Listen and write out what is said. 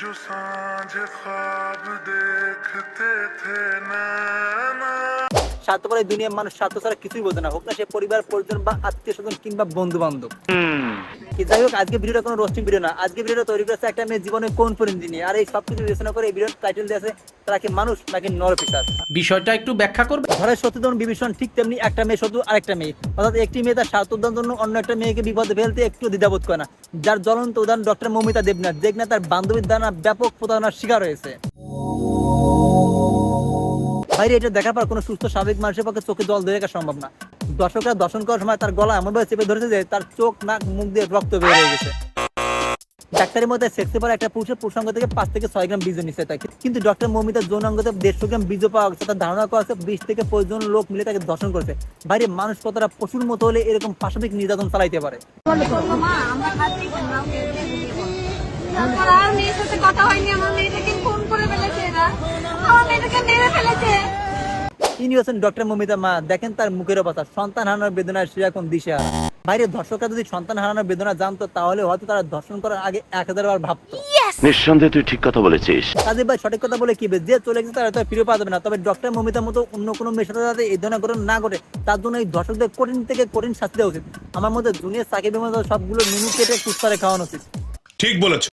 जो सांझ ख्वाब देखते थे नैना স্বার্থপর এই দুনিয়ার মানুষ স্বার্থ ছাড়া কিছুই বোঝে না হোক না সে পরিবার পরিজন বা আত্মীয় স্বজন কিংবা বন্ধু বান্ধব কি? যাই হোক আজকে ভিডিওটা কোনো রোস্টিং ভিডিও না। আজকে ভিডিওটা তৈরি করেছে একটা মেয়ের জীবনে কোন পরিণতি নিয়ে আর এই সব কিছু বিবেচনা করে এই ভিডিওর টাইটেল দিয়েছে তারা কি মানুষ নাকি নরপিসার বিষয়টা একটু ব্যাখ্যা করবে? ঘরের শত্রু যেমন বিভীষণ ঠিক তেমনি একটা মেয়ে শত্রু আরেকটা মেয়ে। অর্থাৎ একটি মেয়ে তার স্বার্থ জন্য অন্য একটা মেয়েকে বিপদে ফেলতে একটু দ্বিধাবোধ করে না। যার জ্বলন্ত উদাহরণ ডক্টর মমিতা দেবনাথ। দেবনাথ তার বান্ধবীর দ্বারা ব্যাপক প্রতারণার শিকার হয়েছে। বাইরে এটা দেখার পর কোনো সুস্থ স্বাভাবিক মানুষের পক্ষে চোখে জল ধরে রাখা সম্ভব না। দর্শকরা দর্শন করার সময় তার গলা এমনভাবে চেপে ধরেছে যে তার চোখ, নাক, মুখ দিয়ে রক্ত বের হয়ে গেছে। ডাক্তারের মধ্যে সেক্সে পর একটা পুরুষের পুরুষাঙ্গ থেকে পাঁচ থেকে ছয় গ্রাম বীজ নিচ্ছে তাকে। কিন্তু ডক্টর মমিতার যৌনাঙ্গতে দেড়শো গ্রাম বীজ পাওয়া গেছে, তার ধারণা করা আছে বিশ থেকে পঁচিশ জন লোক মিলে তাকে দর্শন করেছে। বাইরে মানুষ কতটা পশুর মতো হলে এরকম পাশবিক নির্যাতন চালাইতে পারে? কথা হয়নি, আমার ইনি হচ্ছেন ডক্টর মমিতা মা। দেখেন তার মুখের অবস্থা। সন্তান হারানোর বেদনায় সে এখন দিশে। বাইরে দর্শকরা যদি সন্তান হারানোর বেদনা জানতো তাহলে হয়তো তারা দর্শন করার আগে এক হাজার বার ভাবতো। নিঃসন্দেহে তুই ঠিক কথা বলেছিস। কাজে ভাই সঠিক কথা বলে কি যে চলে গেছে তারা ফিরে পাওয়া যাবে না। তবে ডক্টর মমিতার মতো অন্য কোনো মেয়ের সাথে যাতে এই ধরনের ঘটনা না ঘটে তার জন্য এই দর্শকদের কঠিন থেকে কঠিন শাস্তি দেওয়া উচিত। আমার মধ্যে দুনিয়ার সাকিবের মতো সবগুলো কেটে কুস্তারে খাওয়ানো উচিত। ঠিক বলেছ।